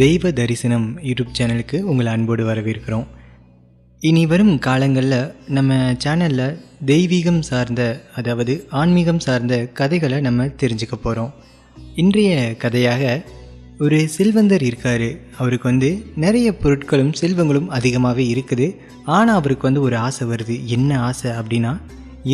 தெய்வ தரிசனம் யூடியூப் சேனலுக்கு உங்களை அன்போடு வரவேற்கிறோம். இனி வரும் காலங்களில் நம்ம சேனலில் தெய்வீகம் சார்ந்த அதாவது ஆன்மீகம் சார்ந்த கதைகளை நம்ம தெரிஞ்சுக்க போகிறோம் இன்றைய கதையாக ஒரு செல்வந்தர் இருக்கார். அவருக்கு வந்து நிறைய பொருட்களும் செல்வங்களும் அதிகமாகவே இருக்குது. ஆனால் அவருக்கு வந்து ஒரு ஆசை வருது. என்ன ஆசை அப்படின்னா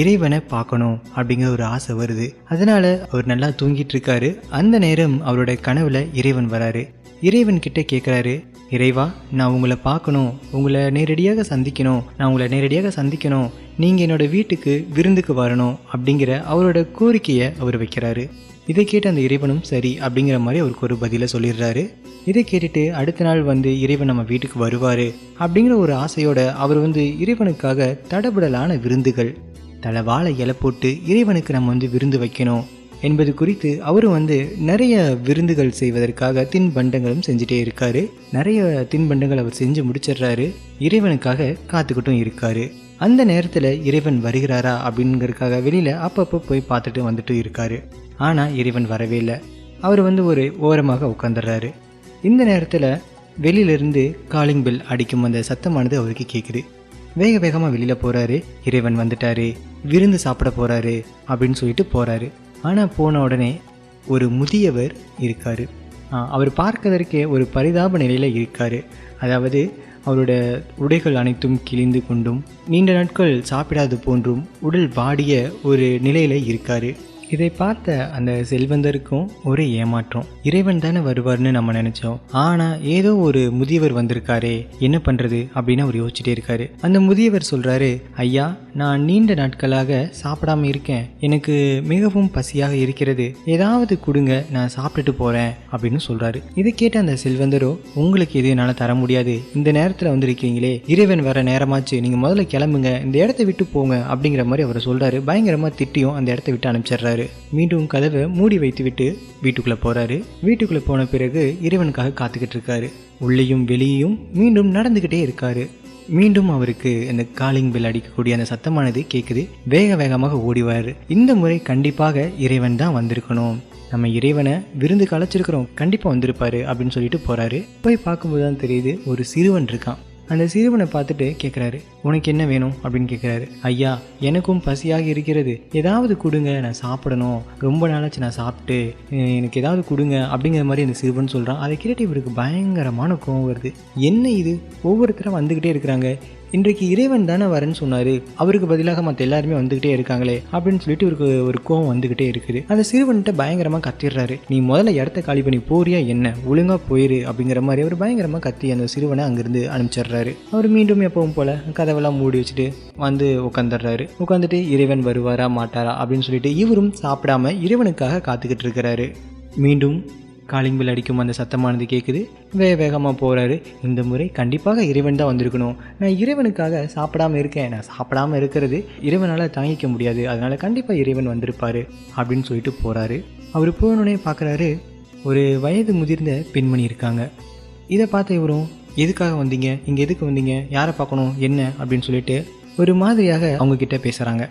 இறைவனை பார்க்கணும் அப்படிங்கிற ஒரு ஆசை வருது. அதனால் அவர் நல்லா தூங்கிட்டு இருக்காரு. அந்த நேரம் அவரோட கனவில் இறைவன் வராரு. இறைவன் கிட்ட கேட்குறாரு இறைவா நான் உங்களை பார்க்கணும் உங்களை நேரடியாக சந்திக்கணும் நான் உங்களை நேரடியாக சந்திக்கணும் நீங்கள் என்னோட வீட்டுக்கு விருந்துக்கு வரணும் அப்படிங்கிற அவரோட கோரிக்கையை அவர் வைக்கிறாரு. இதை கேட்டு அந்த இறைவனும் சரி அப்படிங்கிற மாதிரி அவருக்கு ஒரு பதிலை சொல்லிடுறாரு. இதை கேட்டுட்டு அடுத்த நாள் வந்து இறைவன் நம்ம வீட்டுக்கு வருவார் அப்படிங்கிற ஒரு ஆசையோட அவர் வந்து இறைவனுக்காக தடபுடலான விருந்துகள் தலை வாழை இலை போட்டு இறைவனுக்கு நம்ம வந்து விருந்து வைக்கணும் என்பது குறித்து அவரும் வந்து நிறைய விருந்துகள் செய்வதற்காக தின்பண்டங்களும் செஞ்சுட்டே இருக்காரு. நிறைய தின்பண்டங்கள் அவர் செஞ்சு முடிச்சிடுறாரு. இறைவனுக்காக காத்துக்கிட்டும் இருக்காரு. அந்த நேரத்தில் இறைவன் வருகிறாரா அப்படிங்கிறதுக்காக வெளியில் அப்பப்போ போய் பார்த்துட்டு வந்துட்டு இருக்காரு. ஆனால் இறைவன் வரவே இல்லை. அவர் வந்து ஒரு ஓரமாக உட்காந்துடுறாரு இந்த நேரத்தில் வெளியிலிருந்து காலிங் பெல் அடிக்கும் அந்த சத்தமானது அவருக்கு கேட்குது வேக வேகமாக வெளியில் போகிறாரு இறைவன் வந்துட்டாரு. விருந்து சாப்பிட போகிறாரு அப்படின்னு சொல்லிட்டு போகிறாரு ஆனால் போன உடனே ஒரு முதியவர் இருக்கார். அவர் பார்க்கறதற்கே ஒரு பரிதாப நிலையில் இருக்கார். அதாவது அவரோட உடைகள் அனைத்தும் கிழிந்து கொண்டும் நீண்ட நாட்கள் சாப்பிடாது போன்றும் உடல் வாடிய ஒரு நிலையில் இருக்கார். இதை பார்த்த அந்த செல்வந்தருக்கும் ஒரு ஏமாற்றம். இறைவன் தானே வருவார்னு நம்ம நினைச்சோம். ஆனா ஏதோ ஒரு முதியவர் வந்திருக்காரே என்ன பண்றது அப்படின்னு அவர் யோசிச்சுட்டே இருக்காரு. அந்த முதியவர் சொல்றாரு ஐயா நான் நீண்ட நாட்களாக சாப்பிடாம இருக்கேன். எனக்கு மிகவும் பசியாக இருக்கிறது. ஏதாவது கொடுங்க நான் சாப்பிட்டுட்டு போறேன் அப்படின்னு சொல்றாரு. இதை கேட்ட அந்த செல்வந்தரோ உங்களுக்கு எது என்னால் தர முடியாது. இந்த நேரத்தில் வந்திருக்கீங்களே இறைவன் வர நேரமாச்சு. நீங்க முதல்ல கிளம்புங்க. இந்த இடத்த விட்டு போங்க அப்படிங்கிற மாதிரி அவர் சொல்றாரு. பயங்கரமா திட்டியும் அந்த இடத்த விட்டு அனுப்பிச்சிடுறாரு. மீண்டும் கதவை மூடி வைத்துவிட்டு வீட்டுக்குள்ளே போகிறாரு வீட்டுக்குள்ளே போன பிறகு இறைவனுக்காக காத்துக்கிட்டு இருக்காரு. உள்ளேயும் வெளியேயும் மீண்டும் நடந்துக்கிட்டே இருக்காரு. மீண்டும் அவருக்கு அந்த காலிங் பெல் அடிக்கக்கூடிய அந்த சத்தமானது கேட்குது வேக வேகமாக ஓடிவார் இந்த முறை கண்டிப்பாக இறைவன் தான் வந்திருக்கணும். நம்ம இறைவனை விருந்து கலைச்சிருக்கிறோம் கண்டிப்பாக வந்திருப்பாரு அப்படின்னு சொல்லிட்டு போகிறாரு போய் பார்க்கும்போது தான் தெரியுது ஒரு சிறுவன் இருக்கான். அந்த சிறுவனை பார்த்துட்டு கேட்குறாரு உனக்கு என்ன வேணும்? அப்படின்னு கேட்குறாரு ஐயா எனக்கும் பசியாக இருக்கிறது. ஏதாவது கொடுங்க நான் சாப்பிடணும். ரொம்ப நாளாச்சு நான் சாப்பிட்டு எனக்கு ஏதாவது கொடுங்க அப்படிங்கிற மாதிரி அந்த சிறுவன் சொல்கிறான் அதை கேட்டு இவருக்கு பயங்கரமான கோவம் வருது. என்ன இது? ஒவ்வொருத்தரும் வந்துக்கிட்டே இருக்கிறாங்க. இன்றைக்கு இறைவன் தானே வரேன்னு சொன்னார். அவருக்கு பதிலாக மற்ற எல்லாருமே வந்துக்கிட்டே இருக்காங்களே அப்படின்னு சொல்லிட்டு இவருக்கு ஒரு கோவம் வந்துக்கிட்டே இருக்குது. அந்த சிறுவன்கிட்ட பயங்கரமாக கத்திடுறாரு. நீ முதல்ல இடத்த காலி பண்ணி போறியா என்ன? ஒழுங்காக போயிரு அப்படிங்கிற மாதிரி அவர் பயங்கரமாக கத்தி அந்த சிறுவனை அங்கேருந்து அனுப்பிச்சிடுறாரு. அவர் மீண்டும் எப்பவும் போல கதவெல்லாம் மூடி வச்சுட்டு வந்து உட்காந்துடுறாரு உட்காந்துட்டு இறைவன் வருவாரா மாட்டாரா அப்படின்னு சொல்லிட்டு இவரும் சாப்பிடாம இறைவனுக்காக காத்துக்கிட்டு இருக்கிறாரு. மீண்டும் காலிங் பில் அடிக்கும் அந்த சத்தமானது கேட்குது வேக வேகமாக போகிறாரு இந்த முறை கண்டிப்பாக இறைவன் தான் வந்திருக்கணும். நான் இறைவனுக்காக சாப்பிடாம இருக்கேன். நான் சாப்பிடாம இருக்கிறது இறைவனால் தாங்கிக்க முடியாது. அதனால் கண்டிப்பாக இறைவன் வந்திருப்பார் அப்படின்னு சொல்லிட்டு போகிறாரு அவர் போனோடனே பார்க்குறாரு ஒரு வயது முதிர்ந்த பெண்மணி இருக்காங்க. இதை பார்த்த இவரும் எதுக்காக வந்தீங்க? இங்கே எதுக்கு வந்தீங்க? யாரை பார்க்கணும்? என்ன? அப்படின்னு சொல்லிட்டு ஒரு மாதிரியாக அவங்கக்கிட்ட பேசுகிறாங்க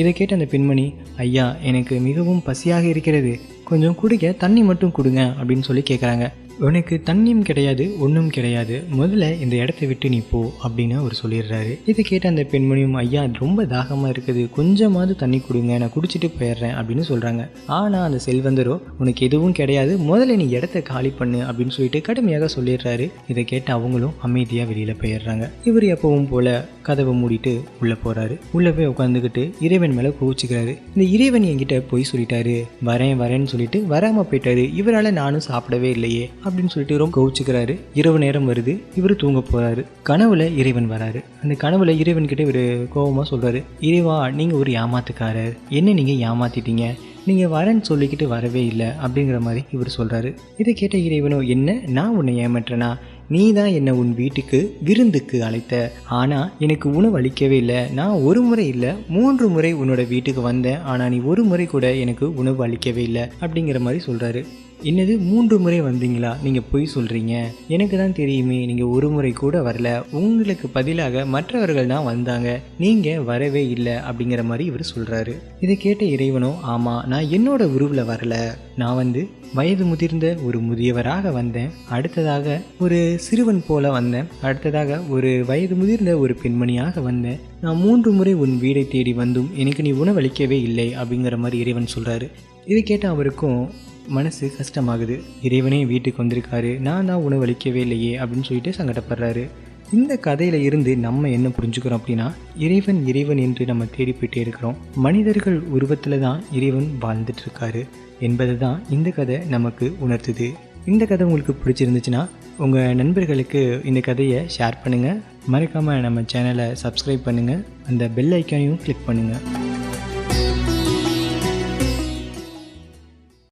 இதை கேட்ட அந்த பெண்மணி ஐயா எனக்கு மிகவும் பசியாக இருக்கிறது. கொஞ்சம் குடிக்க தண்ணி மட்டும் கொடுங்க அப்படின்னு சொல்லி கேட்குறாங்க உனக்கு தண்ணியும் கிடையாது ஒன்றும் கிடையாது. முதல்ல இந்த இடத்த விட்டு நீ போ அப்படின்னு அவர் சொல்லிடுறாரு. இதை கேட்ட அந்த பெண்மணியும் ஐயா ரொம்ப தாகமாக இருக்குது. கொஞ்சமாவது தண்ணி கொடுங்க நான் குடிச்சிட்டு போயிடுறேன் அப்படின்னு சொல்கிறாங்க ஆனால் அந்த செல்வந்தரோ உனக்கு எதுவும் கிடையாது. முதல்ல நீ இடத்த காலி பண்ணு அப்படின்னு சொல்லிட்டு கடுமையாக சொல்லிடுறாரு. இதை கேட்டு அவங்களும் அமைதியாக வெளியில் போயிடுறாங்க. இவர் எப்பவும் போல கதவை மூடிட்டு உள்ளே போகிறாரு உள்ளே போய் உட்காந்துக்கிட்டு இறைவன் மேலே கோவிச்சுக்கிறாரு. இந்த இறைவன் என்கிட்ட போய் சொல்லிட்டாரு. வரேன் வரேன்னு சொல்லிட்டு வராமல் போயிட்டாரு. இவரால் நானும் சாப்பிடவே இல்லையே அப்படின்னு சொல்லிட்டு ரொம்ப கோவிச்சுக்கிறாரு. இரவு நேரம் வருது. இவர் தூங்க போகிறாரு கனவுல இறைவன் வராரு. அந்த கனவுல இறைவன் கிட்ட இவர் கோபமாக சொல்கிறாரு இறைவா நீங்கள் ஒரு ஏமாத்துக்காரர். என்ன நீங்கள் ஏமாத்திட்டீங்க? நீங்கள் வரேன்னு சொல்லிக்கிட்டு வரவே இல்லை அப்படிங்கிற மாதிரி இவர் சொல்கிறாரு இதை கேட்ட இறைவனோ என்ன? நான் உன்னை ஏமாற்றேனா? நீ தான் என்னை உன் வீட்டுக்கு விருந்துக்கு அழைத்த. ஆனால் எனக்கு உணவு அளிக்கவே இல்லை. நான் ஒரு முறை இல்லை மூன்று முறை உன்னோட வீட்டுக்கு வந்தேன். ஆனால் நீ ஒரு முறை கூட எனக்கு உணவு அளிக்கவே இல்லை அப்படிங்கிற மாதிரி சொல்கிறாரு என்னது மூன்று முறை வந்தீங்களா? நீங்கள் பொய் சொல்கிறீங்க எனக்கு தான் தெரியுமே நீங்கள் ஒரு முறை கூட வரல. உங்களுக்கு பதிலாக மற்றவர்கள் தான் வந்தாங்க. நீங்கள் வரவே இல்லை அப்படிங்கிற மாதிரி இவர் சொல்கிறாரு இதை கேட்ட இறைவனோ ஆமாம் நான் என்னோட உருவில் வரல. நான் வந்து வயது முதிர்ந்த ஒரு முதியவராக வந்தேன். அடுத்ததாக ஒரு சிறுவன் போல வந்தேன். அடுத்ததாக ஒரு வயது முதிர்ந்த ஒரு பெண்மணியாக வந்தேன். நான் மூன்று முறை உன் வீடை தேடி வந்தும் எனக்கு நீ உணவளிக்கவே இல்லை அப்படிங்கிற மாதிரி இறைவன் சொல்கிறாரு இதை கேட்ட அவருக்கும் மனசு கஷ்டமாகுது. இறைவனே வீட்டுக்கு வந்திருக்காரு. நான் தான் உணவளிக்கவே இல்லையே அப்படின்னு சொல்லிட்டு சங்கடப்படுறாரு. இந்த கதையில இருந்து நம்ம என்ன புரிஞ்சுக்கிறோம் அப்படின்னா இறைவன் இறைவன் என்று நம்ம தேடி போயிட்டே இருக்கிறோம். மனிதர்கள் உருவத்தில் தான் இறைவன் வாழ்ந்துட்டு இருக்காரு என்பதை தான் இந்த கதை நமக்கு உணர்த்துது. இந்த கதை உங்களுக்கு பிடிச்சிருந்துச்சுன்னா உங்கள் நண்பர்களுக்கு இந்த கதையை ஷேர் பண்ணுங்கள் மறக்காமல் நம்ம சேனலை சப்ஸ்கிரைப் பண்ணுங்கள் அந்த பெல் ஐக்கானையும் கிளிக் பண்ணுங்கள்